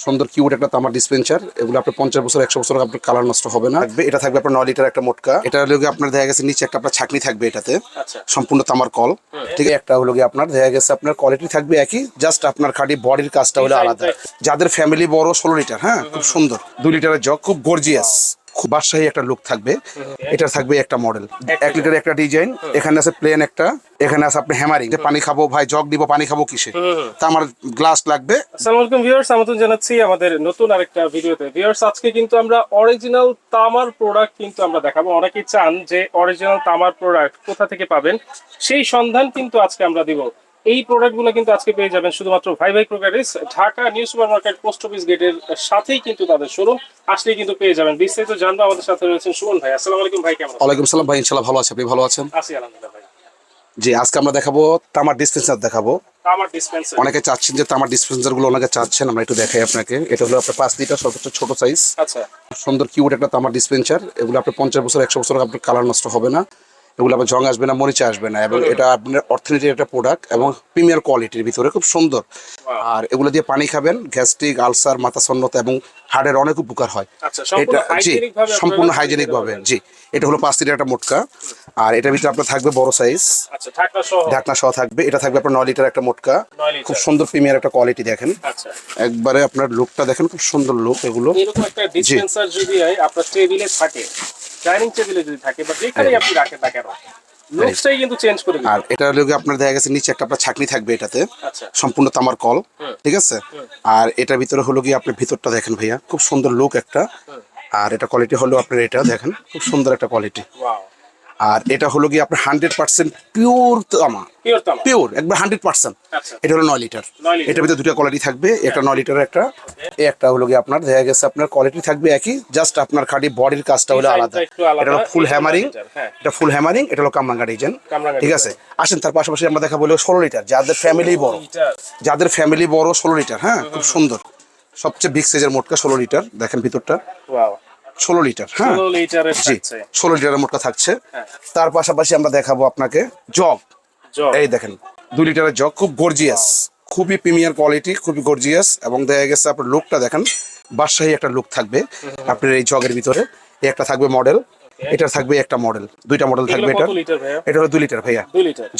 সুন্দর কিউট একটা তামার ডিসপেন্সার এগুলো আপনার পঞ্চাশ বছর একশো বছর আপনার কালার নষ্ট হবে না। থাকবে এটা থাকবে আপনার নয় লিটার একটা মোটকা। এটা হলো আপনার দেখা গেছে নিচে একটা আপনার ছাকনি থাকবে এটাতে। আচ্ছা। সম্পূর্ণ তামার কল। ঠিক আছে? একটা হলো আপনার দেখা গেছে আপনার কোয়ালিটি থাকবে একই জাস্ট আপনার খাটি বডির কাজটা হলো আলাদা। যাদের ফ্যামিলি বড় ষোলো লিটার হ্যাঁ? খুব সুন্দর। দুই লিটারের জগ খুব গর্জিয়াস বাদশাহী একটা লুক থাকবে। এটা থাকবে একটা মডেল এক লিটার একটা ডিজাইন এখানে আছে প্লেন একটা এখানে আছে আপনি হ্যামারিং যে পানি খাব ভাই জগ দিব পানি খাব কিসে? তা আমার গ্লাস লাগবে। আসসালামু আলাইকুম ভিউয়ার্স আমন্ত্রণ জানাচ্ছি আমাদের নতুন আরেকটা ভিডিওতে। ভিউয়ার্স আজকে কিন্তু আমরা অরিজিনাল তামার প্রোডাক্ট কিন্তু আমরা দেখাবো। অনেকেই চান যে অরিজিনাল তামার প্রোডাক্ট কোথা থেকে পাবেন? সেই সন্ধান কিন্তু আজকে আমরা দিব। এই প্রোডাক্টগুলো কিন্তু আজকে পেয়ে যাবেন শুধুমাত্র ভাই ভাই crockeries Dhaka new super market post office গেটের সাথেই কিন্তু তাদের শোরুম আসলেই কিন্তু পেয়ে যাবেন। বিস্তারিত জানব আমাদের সাথে রয়েছেন সুমন ভাই। আসসালামু আলাইকুম ভাই কেমন ওয়ালাইকুম সালাম ভাই ইনশাল্লাহ ভালো আছে। আপনি ভালো আছেন? আছি আলহামদুলিল্লাহ ভাই। জি আজকে আমরা দেখাবো তামার ডিসপেন্সার দেখাবো। তামার ডিসপেন্সার অনেকে চাচ্ছেন যে তামার ডিসপেন্সারগুলো অনেকে চাচ্ছেন আমরা একটু দেখাই আপনাকে। এটা হলো আপনার পাঁচ লিটার সর্বোচ্চ ছোট সাইজ আচ্ছা। সুন্দর কিউট একটা তামার ডিসপেন্সার এগুলো আপনার পঞ্চাশ বছর একশো বছর আপনার কালার নষ্ট হবে না। এগুলো আপনার জং আসবে না মরিচা আসবে না এবং এটা আপনার অর্থনীতির একটা প্রোডাক্ট এবং প্রিমিয়ার কোয়ালিটির ভিতরে খুব সুন্দর। আর এগুলো দিয়ে পানি খাবেন গ্যাস্ট্রিক আলসার মাথা সন্নতা এবং হাড়ের অনেক উপকার হয়। আচ্ছা, এটা জি সম্পূর্ণ হাইজেনিক ভাবে জি। এটা হলো পাঁচ লিটার একটা মোটকা। আর এটার ভিতরে আপনার থাকবে বড় সাইজ আচ্ছা সহ? ঢাকনা সহ থাকবে। এটা থাকবে আপনার নয় লিটার একটা মোটকা। খুব সুন্দর প্রিমিয়ার একটা কোয়ালিটি দেখেন। আচ্ছা। একবারে আপনার লুকটা দেখেন খুব সুন্দর লুক এগুলো। যদি আপনার টেবিলে থাকে ডাইনিং টেবিলে যদি থাকে বা যেখানেই আপনি রাখেন না কেন? লুকসটাই কিন্তু চেঞ্জ করে আর এটা হলো আপনার দেখা গেছে নিচে একটা আপনার ছাকনি থাকবে এটাতে। আচ্ছা। সম্পূর্ণ তামার কল ঠিক আছে? আর এটার ভিতরে হলো কি আপনি ভিতরটা দেখেন ভাইয়া খুব সুন্দর লুক একটা। আর এটা কোয়ালিটি হলো আপনার এটা দেখেন খুব সুন্দর একটা কোয়ালিটি আর এটা হলো গিয়ে আপনার হান্ড্রেড পার্সেন্ট পিওর তামা। পিওর একবার হান্ড্রেড পার্সেন্ট আচ্ছা। এটা হলো নয় লিটার। এটার ভিতরে দুটো কোয়ালিটি থাকবে একটা নয় লিটারের একটা। একটা হলো গিয়ে আপনার দেখা গেছে আপনার কোয়ালিটি থাকবে একই জাস্ট আপনার খালি বডির কাজটা হলো আলাদা। এটা হলো ফুল হ্যামারিং লিটার, হ্যাঁ। এটা ফুল হ্যামারিং এটা হলো কামরাঙ্গা ডিজাইন ঠিক আছে? আসেন তার পাশাপাশি আমরা দেখা হলো ষোলো লিটার যাদের ফ্যামিলি বড়। যাদের ফ্যামিলি বড় ষোলো লিটার হ্যাঁ খুব সুন্দর। সবচেয়ে বিগ সাইজের মোটকা ষোলো লিটার দেখেন ভিতরটা। ষোলো লিটার হ্যাঁ? জি ষোলো লিটারের মোটকা থাকছে। হ্যাঁ। তার পাশাপাশি আমরা দেখাবো আপনাকে জগ। এই দেখেন দুই লিটারের জগ খুব গর্জিয়াস খুবই প্রিমিয়ার কোয়ালিটি খুবই গর্জিয়াস এবং দেখা গেছে আপনার লুকটা দেখেন বাদশাহী একটা লুক থাকবে আপনার এই জগের ভিতরে। এই একটা থাকবে মডেল এটা থাকবে একটা মডেল দুইটা মডেল থাকবে এটা। এটা হলো দুই লিটার ভাইয়া।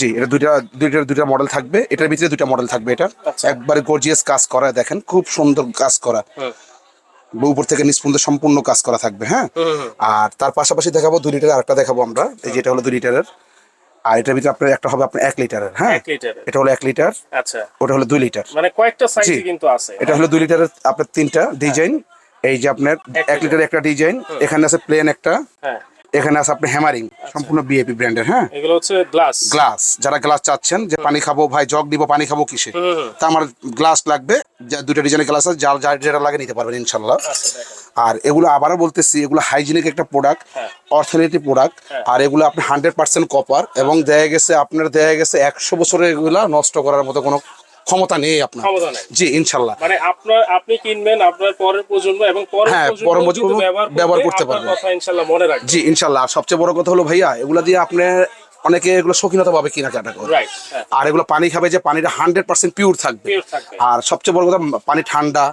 জি এটা দুইটা দুইটা দুইটা মডেল থাকবে এটার ভিতরে দুইটা মডেল থাকবে এটা। আচ্ছা। একবারে গর্জিয়াস কাজ করা দেখেন খুব সুন্দর কাজ করা। উপর থেকে নিচ পর্যন্ত সম্পূর্ণ কাজ করা থাকবে হ্যাঁ। আর তার পাশাপাশি দেখাবো দুই লিটার আরেকটা দেখাবো আমরা। এই যেটা হলো দুই লিটারের। আর এটার ভিতরে আপনার একটা হবে আপনার এক লিটারের হ্যাঁ? এটা হলো এক লিটার। আচ্ছা। ওটা হলো দুই লিটার। মানে কয়েকটা সাইজ কিন্তু আছে। এটা হলো দুই লিটারের আপনার তিনটা ডিজাইন এই যে আপনার এক লিটার। একটা ডিজাইন এখানে আছে প্লেন একটা। হ্যাঁ। এখানে আছে আপনি হ্যামারিং সম্পূর্ণ বিএপি ব্র্যান্ডের হ্যাঁ? এগুলো হচ্ছে গ্লাস গ্লাস যারা গ্লাস চাচ্ছেন যে পানি খাব ভাই জগ দিব পানি খাব কিসে। তা আমার গ্লাস লাগবে যা দুটো ডিজাইনের গ্লাস আছে যার যার যেটা লাগে নিতে পারবেন ইনশাল্লাহ আচ্ছা আর এগুলো আবারও বলতেছি এগুলো হাইজিনিক একটা প্রোডাক্ট হ্যাঁ। অর্থনীতি প্রোডাক্ট আর এগুলো আপনি হান্ড্রেড পার্সেন্ট কপার এবং দেয়া গেছে আপনার দেয়া গেছে একশো বছরে এগুলা নষ্ট করার মতো কোনো ক্ষমতা নেই আপনার। জি ইনশাল্লাহ। মানে আপনার আপনি কিনবেন আপনার পরের প্রজন্ম এবং পরের হ্যাঁ, প্রজন্ম পরের প্রজন্ম ব্যবহার করতে পারবে। কথা ইনশাআল্লাহ মনে রাখবেন। জি ইনশাল্লাহ। আর সবচেয়ে বড় কথা হলো ভাইয়া এগুলো দিয়ে আপনি অনেকে এগুলো শৌখিনতা পাবে কেনাকাটা করে। হ্যাঁ। আর এগুলো পানি খাবে যে পানিটা হান্ড্রেড পার্সেন্ট পিওর থাকবে। আর সবচেয়ে বড় কথা পানি ঠান্ডা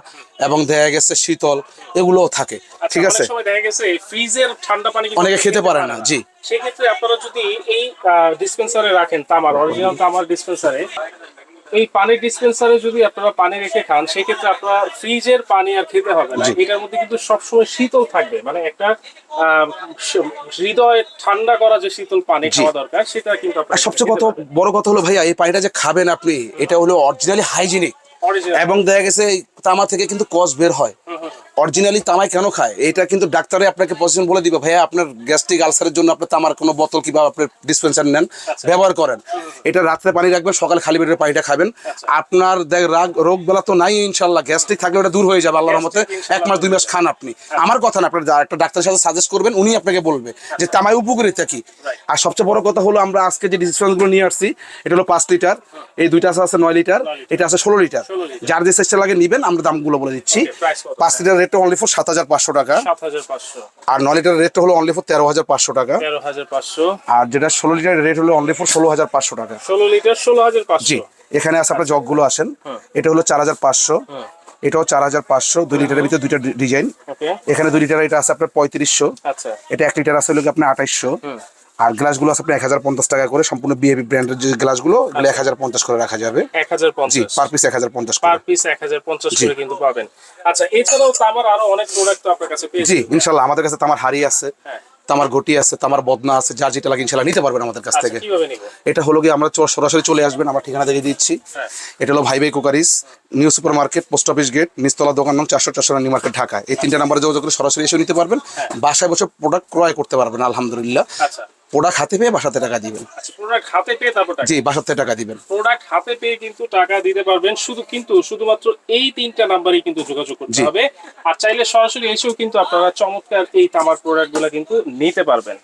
এবং দেখা গেছে শীতল এগুলোও থাকে। আচ্ছা, ঠিক আছে? অনেক সময় দেখা গেছে ফ্রিজের ঠান্ডা পানি অনেকে খেতে পারে না, জি। সেই ক্ষেত্রে আপনারা যদি এই ডিসপেন্সারে রাখেন তামার অরিজিনাল তামার ডিসপেন্সারে এই পানির ডিসপেন্সারে যদি আপনারা পানি রেখে খান সেই ক্ষেত্রে আপনারা ফ্রিজের পানি আর খেতে হবে না। এটার মধ্যে কিন্তু সবসময় শীতল থাকবে। মানে একটা হৃদয় ঠান্ডা করা যে শীতল পানি খাওয়া দরকার সেটা কিন্তু আপনার সবচেয়ে কত বড় কথা হলো ভাইয়া এই পানিটা যে খাবেন আপনি এটা হলো অরিজিনালি হাইজিনিক এবং দেখা গেছে তামা থেকে কিন্তু কস বের হয়। অরিজিনালি তামাই কেন খায়? এটা কিন্তু ডাক্তারে আপনাকে পজিশন বলে দিবে ভাইয়া আপনার গ্যাস্ট্রিক আলসারের জন্য আপনার তামার কোনো বোতল কিংবা আপনার ডিসপেন্সার নেন? ব্যবহার করেন। এটা রাত্রে পানি রাখবেন সকালে খালি পেটের পানিটা খাবেন। আপনার দেখ রাগ রোগ বেলা তো নাই ইনশাল্লাহ গ্যাস্ট্রিক থাকলে ওটা দূর হয়ে যাবে আল্লাহর মতে এক মাস দুই মাস খান আপনি। আমার কথা না আপনার একটা ডাক্তারের সাথে সাজেস্ট করবেন উনি আপনাকে বলবে যে তামাই উপকারিতা কি? আর সবচেয়ে বড় কথা হলো আমরা আজকে যে ডিসপেন্সগুলো নিয়ে আসছি এটা হলো পাঁচ লিটার। এই দুইটা আছে আছে নয় লিটার। এটা আছে ষোলো লিটার। যার যে চেষ্টা লাগে নিবেন আমরা দামগুলো বলে দিচ্ছি? পাঁচ লিটার রেটটা অনলি ফর সাত হাজার পাঁচশো টাকা। আর নয় লিটার রেটটা হলো অনলি ফর তেরো হাজার পাঁচশো টাকা। আর যেটা ষোলো লিটার রেট হলো অনলি ফর ষোলো হাজার পাঁচশো টাকা। ষোলো লিটার ষোলো হাজার জি এখানে আছে আপনার জগগুলো আসেন। এটা হলো চার হাজার পাঁচশো। এটাও চার হাজার পাঁচশো দুই লিটারের ভিতরে দুইটা ডিজাইন। এখানে দুই লিটার এটা আছে আপনার পঁয়ত্রিশশো। আচ্ছা। এটা এক লিটার আছে হলো আপনার আঠাইশশো। আর গ্লাসগুলো আছে আপনার এক হাজার পঞ্চাশ টাকা করে সম্পূর্ণ বিএবি ব্র্যান্ডের যে গ্লাসগুলো এগুলো এক হাজার পঞ্চাশ করে রাখা যাবে। এক হাজার জি পঞ্চাশ পার পিস এক হাজার পঞ্চাশ পার পিস এক হাজার পঞ্চাশ করে কিন্তু পাবেন। আচ্ছা এছাড়াও তামার আরও অনেক প্রোডাক্ট আপনার কাছে জি ইনশাল্লাহ আমাদের কাছে তামার হাড়ি আছে হ্যাঁ। তামার ঘটি আছে তামার বদনা আছে যার যেটা লাগে ইনশাল্লাহ নিতে পারবেন আমাদের কাছ আচ্ছা থেকে। এটা হলো কি আমরা সরাসরি চলে আসবেন আমার ঠিকানা দিয়ে দিচ্ছি। হ্যাঁ। এটা হলো ভাই ভাই crockeries new super market post office gate নিস্তলা দোকান নং চারশো চারশো নিউ মার্কেট ঢাকা। এই তিনটা নাম্বারে যোগাযোগ করে সরাসরি এসে নিতে পারবেন। বাসায় বসে প্রোডাক্ট ক্রয় করতে পারবেন আলহামদুলিল্লাহ। আচ্ছা। প্রোডাক্ট হাতে পেয়ে বাসাতে টাকা দিবেন। আচ্ছা প্রোডাক্ট হাতে পেয়ে তারপর টাকা জি বাসাতে টাকা দিবেন। প্রোডাক্ট হাতে পেয়ে কিন্তু টাকা দিতে পারবেন। শুধু কিন্তু শুধুমাত্র এই তিনটা নাম্বারই কিন্তু যোগাযোগ করতে হবে। আর চাইলে সরাসরি এসেও কিন্তু আপনারা চমৎকার এই তামার প্রোডাক্টগুলো কিন্তু নিতে পারবেন।